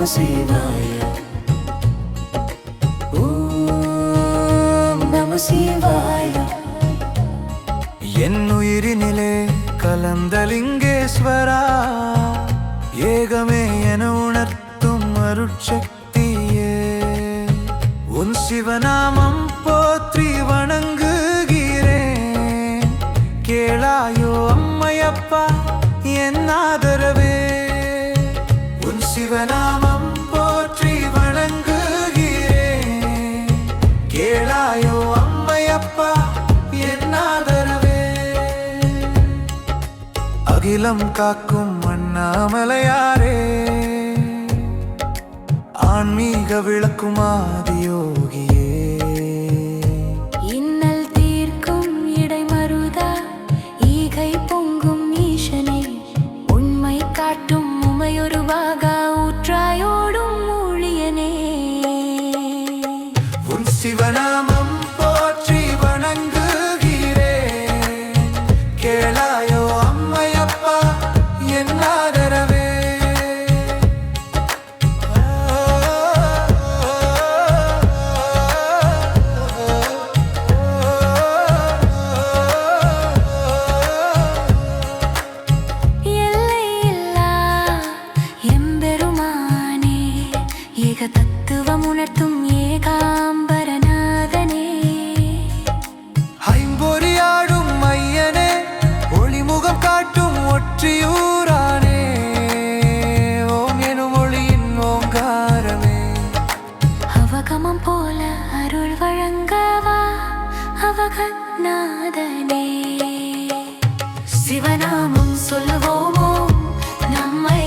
நம ஓம் நம என் உயிரினிலே கலந்தலிங்கேஸ்வரா ஏகமே என உணர்த்தும் அருட்சக்தியே. உன் சிவநாமம் போற்றி வணங்குகிறேன். கேளாயோ அம்மையப்பா என் ஆதரவே. உன் சிவநாமம் அகிலம் காக்கும் அண்ணாமலையாரே. ஆன்மீக விளக்குமாதியோகியே இன்னல் தீர்க்கும் இடைமருதா ஈகை பொங்கும் ஈசனே. உண்மை காட்டும் உமையொருவாக ஊற்றாயோடும் ஊழியனே. உன் சிவநாமம் போற்றி வணங்குகிறே. கேளாய் தெய்வீக தத்துவம் உணர்த்தும் ஏகாம்பரநாதனே. ஐம்பொறியாடும் மையனே ஒளிமுகம் காட்டும் ஒற்றியூரானே. ஓம் எனும் ஒளியின் ஓங்காரமே. அவகமம் போல அருள் வழங்கவா அவகநாதனே. சிவநாமம் சொல்லுவோமோ நம்மை